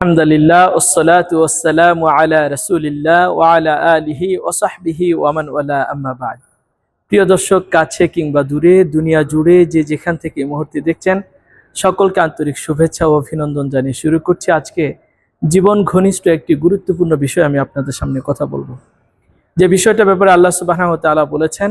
আলহামদুলিল্লাহ ওসলাত ওসালাম আলা রসুলিল্লাহ ওয়ালা আলিহি ওসাহবিহি ওয়ামান ওয়ালা, আম্মা বাদ। প্রিয় দর্শক, কাছে কিংবা দূরে, দুনিয়া জুড়ে যে যেখান থেকে মুহূর্তে দেখছেন, সকলকে আন্তরিক শুভেচ্ছা ও অভিনন্দন জানিয়ে শুরু করছি আজকে। জীবন ঘনিষ্ঠ একটি গুরুত্বপূর্ণ বিষয় আমি আপনাদের সামনে কথা বলব। যে বিষয়টা ব্যাপারে আল্লাহ সুবাহ তাআলা বলেছেন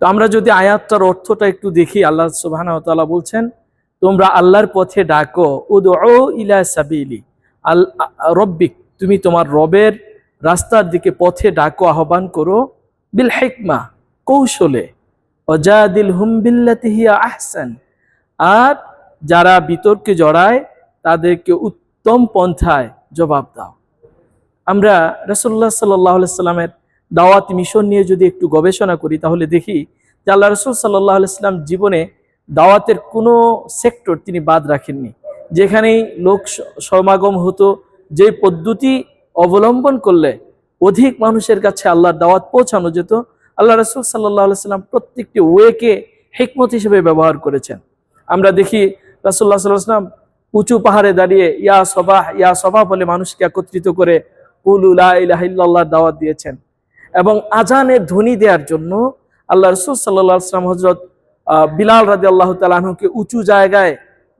তো আমরা যদি আয়াতটার অর্থটা একটু দেখি, আল্লাহ সুবহানাহু ওয়া বলছেন, তোমরা আল্লাহর পথে ডাকো ইলা সাবিলি, আল রব্বিক, তুমি তোমার রবের রাস্তার দিকে পথে ডাকো, আহ্বান করো, বিল হেকমা, কৌশলে অজাদিল হুম বিল্লাতি আহসান, আর যারা বিতর্কে জড়ায়, তাদেরকে উত্তম পন্থায় জবাব দাও। আমরা রসুল্লাহ সাল্লাহ সাল্লামের দাওয়াত মিশন নিয়ে যদি একটু গবেষণা করি, তাহলে দেখি যে আল্লাহ রসুল সাল্লাহ সাল্লাম জীবনে দাওয়াতের কোনো সেক্টর তিনি বাদ রাখেননি। যেখানেই লোক সমাগম হতো যে পদ্ধতি অবলম্বন করলে অধিক মানুষের কাছে আল্লাহর দাওয়াত পৌঁছানো যেত, আল্লাহ রসুল সাল্লাহ সাল্লাম প্রত্যেকটি ওয়েকে হেকমত হিসেবে ব্যবহার করেছেন। আমরা দেখি রাসুল্লাহ সাল্লাহ সাল্লাম উঁচু পাহাড়ে দাঁড়িয়ে, ইয়া সবাহ ইয়া সবাহ বলে মানুষকে একত্রিত করে উলুল্লাহ ইলাহিল্লাহর দাওয়াত দিয়েছেন। এবং আজানের ধ্বনি দেওয়ার জন্য আল্লাহ রসুল সাল্লাহ আসলাম হজরত বিলাল রাজি আল্লাহ তালাহকে উঁচু জায়গায়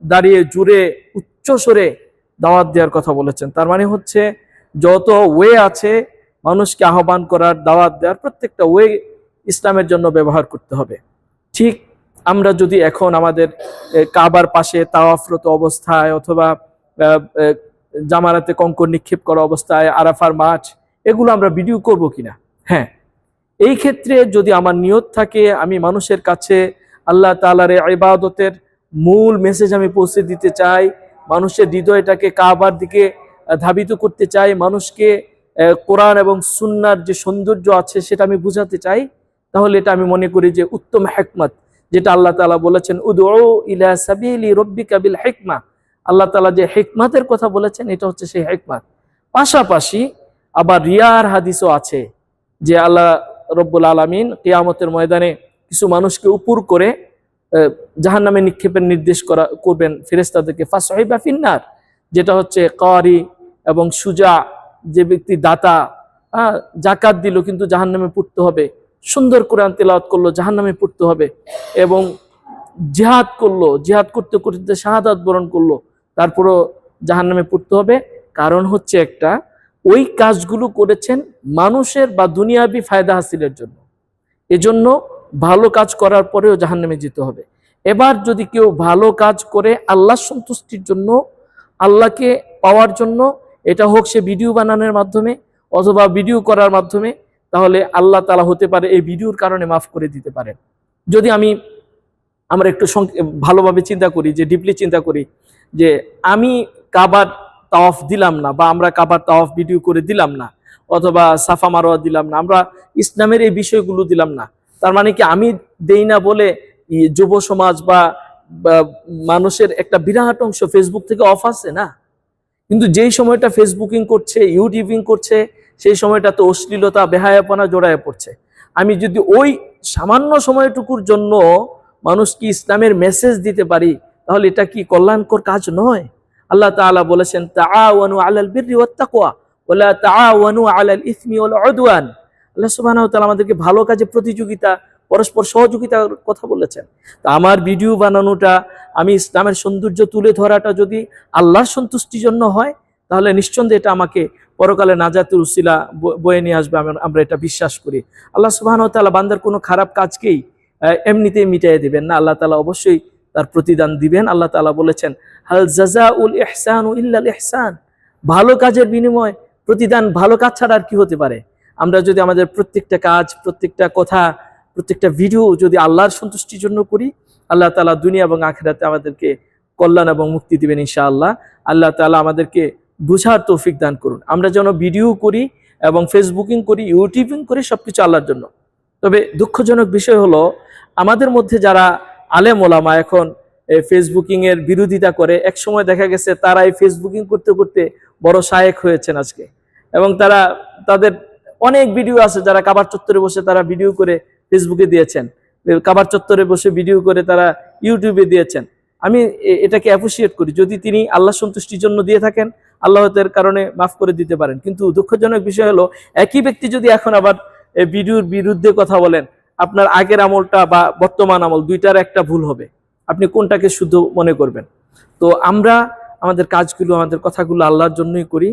দাঁড়িয়ে জুড়ে উচ্চ স্বরে দাওয়াত দেওয়ার কথা বলেছেন। তার মানে হচ্ছে যত ওয়ে আছে মানুষকে আহ্বান করার, দাওয়াত দেওয়ার প্রত্যেকটা ওয়ে ইসলামের জন্য ব্যবহার করতে হবে। ঠিক আমরা যদি এখন আমাদের কাবার পাশে তাওয়াফরত অবস্থায় অথবা জামারাতে কঙ্কর নিক্ষেপ করা অবস্থায় আরাফার মাছ এগুলো আমরা ভিডিও করব কিনা? হ্যাঁ। এই ক্ষেত্রে যদি আমার নিয়ত থাকে, আমি মানুষের কাছে আল্লাহ তালার ইবাদতের মূল মেসেজ আমি পৌঁছে দিতে চাই, মানুষের হৃদয়টাকে কাবার দিকে ধাবিত করতে চাই, মানুষকে কোরআন এবং সুন্নার যে সৌন্দর্য আছে সেটা আমি বুঝাতে চাই, তাহলে এটা আমি মনে করি যে উত্তম হেকমত, যেটা আল্লাহ তালা বলেছেন উদু ইলা সাবিলি রব্বিকা কাবিল হেকমা। আল্লাহ তালা যে হেকমাতের কথা বলেছেন, এটা হচ্ছে সেই হেকমাত। পাশাপাশি আবার রিয়ার হাদিসও আছে যে আল্লাহ রব্বুল আলমিন কেয়ামতের ময়দানে কিছু মানুষকে উপর করে জাহান নামে নিক্ষেপের নির্দেশ করা, করবেন ফেরেস্তাদেরকে ফাঁসাহিবা ফিন্নার, যেটা হচ্ছে কারি এবং সুজা, যে ব্যক্তি দাতা হ্যাঁ জাকাত দিল কিন্তু জাহান নামে পড়তে হবে, সুন্দর কোরআন তেলাওয়াত করল জাহান নামে পড়তে হবে এবং জিহাদ করল, জিহাদ করতে করতে শাহাদাত বরণ করল, তারপরও জাহান নামে পড়তে হবে। কারণ হচ্ছে একটা ওই কাজগুলো করেছেন মানুষের বা দুনিয়াবি ফায়দা হাসিলের জন্য। এজন্য ভালো কাজ করার পরেও জাহান নামে যেতে হবে। এবার যদি কেউ ভালো কাজ করে আল্লাহ সন্তুষ্টির জন্য, আল্লাহকে পাওয়ার জন্য, এটা হোক সে ভিডিও বানানোর মাধ্যমে অথবা ভিডিও করার মাধ্যমে, তাহলে আল্লাহ তালা হতে পারে এই ভিডিওর কারণে মাফ করে দিতে পারেন। যদি আমি, আমরা একটু ভালোভাবে চিন্তা করি, যে ডিপলি চিন্তা করি, যে আমি কাবার তাওয়াফ দিলাম না বা আমরা কাবার তাওয়াফ ভিডিও করে দিলাম না অথবা সাফা মারোয়া দিলাম না, আমরা ইসলামের এই বিষয়গুলো দিলাম না। তার মানে কি আমি দেই না বলে যুব সমাজ বা মানুষের একটা বিরাট অংশ ফেসবুক থেকে অফ আছে না? কিন্তু যেই সময়টা ফেসবুকিং করছে ইউটিউবিং করছে, সেই সময়টা তো অশ্লীলতা, বেহায়াপনা জড়ায় পড়ছে। আমি যদি ওই সামান্য সময়টুকুর জন্য মানুষকে ইসলামের মেসেজ দিতে পারি, তাহলে এটা কি কল্যাণকর কাজ নয়? আল্লাহ তাআলা বলেছেন, তাআওয়ানু আলাল বিররি ওয়াত তাকওয়া ওয়ালা তাআওয়ানু ইসমি ওয়াল উদওয়ান। আল্লাহ সুবহানাহু আমাদেরকে ভালো কাজে প্রতিযোগিতা, পরস্পর সহযোগিতার কথা বলেছেন। তা আমার ভিডিও বানানোটা, আমি ইসলামের সৌন্দর্য তুলে ধরাটা যদি আল্লাহর সন্তুষ্টির জন্য হয়, তাহলে নিঃসন্দেহে এটা আমাকে পরকালে নাজাতুল উসিলা বয়ে নিয়ে আসবে, আমরা- এটা বিশ্বাস করি। আল্লাহ সুবহানাহু ওয়া তাআলা বান্দার কোনো খারাপ কাজকেই এমনিতেই মিটাই দিবেন না। আল্লাহ তালা অবশ্যই তার প্রতিদান দিবেন। আল্লাহ তাআলা বলেছেন, হাল জাজাউল ইহসানু ইল্লাল এহসান ভালো কাজের বিনিময়, প্রতিদান ভালো কাজ ছাড়া আর কি হতে পারে? আমরা যদি আমাদের প্রত্যেকটা কাজ, প্রত্যেকটা কথা, প্রত্যেকটা ভিডিও যদি আল্লাহর সন্তুষ্টির জন্য করি, আল্লাহ তালা দুনিয়া এবং আখেরাতে আমাদেরকে কল্যাণ এবং মুক্তি দিবেন ইনশাআল্লাহ। আল্লাহ তাআলা আমাদেরকে বুঝার তৌফিক দান করুন। আমরা যেন ভিডিও করি এবং ফেসবুকিং করি, ইউটিউবিং করি সব কিছু আল্লাহর জন্য। তবে দুঃখজনক বিষয় হলো, আমাদের মধ্যে যারা আলেম ওলামা এখন এই ফেসবুকিং এর বিরোধিতা করে। এক সময় দেখা গেছে তারা এই ফেসবুকিং করতে করতে বড় সায়ক হয়েছেন আজকে। এবং তারা, তাদের অনেক ভিডিও আছে যারা কাবার চত্বরে বসে তারা ভিডিও করে ফেসবুকে দিয়েছেন। কাবার চত্বরে বসে ভিডিও করে তারা ইউটিউবে দিয়েছেন। আমি এটাকে অ্যাপ্রিসিয়েট করি। যদি তিনি আল্লাহ সন্তুষ্টির জন্য দিয়ে থাকেন, আল্লাহ এর কারণে মাফ করে দিতে পারেন। কিন্তু দুঃখজনক বিষয় হলো, একই ব্যক্তি যদি এখন আবার ভিডিওর বিরুদ্ধে কথা বলেন আপনার আগের আমলটা বা বর্তমান আমল দুইটার একটা ভুল হবে। আপনি কোনটাকে শুদ্ধ মনে করবেন? তো আমরা আমাদের কাজগুলো, আমাদের কথাগুলো আল্লাহর জন্যই করি।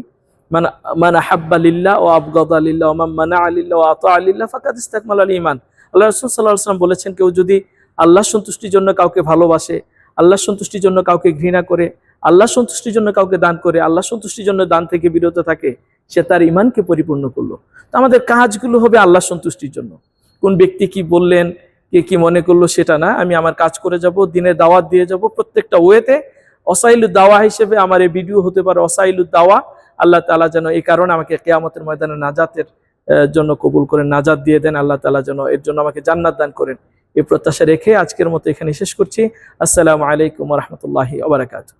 মানে মানে হাব্বা লিল্লাহ ও আবগদ আলিল্লাহ ওমাম মানা আলিল্লাহ ও আত আলিল্লাহ ফাকাদ ইস্তাকমাল আল ইমান আল্লাহ রসুল সাল্লাহ সাল্লাম বলেছেন, কেউ যদি আল্লাহ সন্তুষ্টির জন্য কাউকে ভালোবাসে আল্লাহ সন্তুষ্টির জন্য কাউকে ঘৃণা করে আল্লাহ সন্তুষ্টির জন্য কাউকে দান করে আল্লাহ সন্তুষ্টির জন্য দান থেকে বিরত থাকে, সে তার ইমানকে পরিপূর্ণ করল। তো আমাদের কাজগুলো হবে আল্লাহ সন্তুষ্টির জন্য। কোন ব্যক্তি কি বললেন, কে কি মনে করল সেটা না, আমি আমার কাজ করে যাব, দিনের দাওয়াত দিয়ে যাব, প্রত্যেকটা ওয়েতে অসাইলু দাওয়া হিসেবে আমার এই ভিডিও হতে পারে অসাইলু দাওয়া আল্লাহ তালা যেন এই কারণে আমাকে কেয়ামতের ময়দানে নাজাতের জন্য কবুল করেন, নাজাত দিয়ে দেন, আল্লাহ তালা যেন এর জন্য আমাকে জান্নাত দান করেন। এই প্রত্যাশা রেখে আজকের মতো এখানে শেষ করছি। আসসালামু আলাইকুম রহমতুল্লাহি আবরাকাত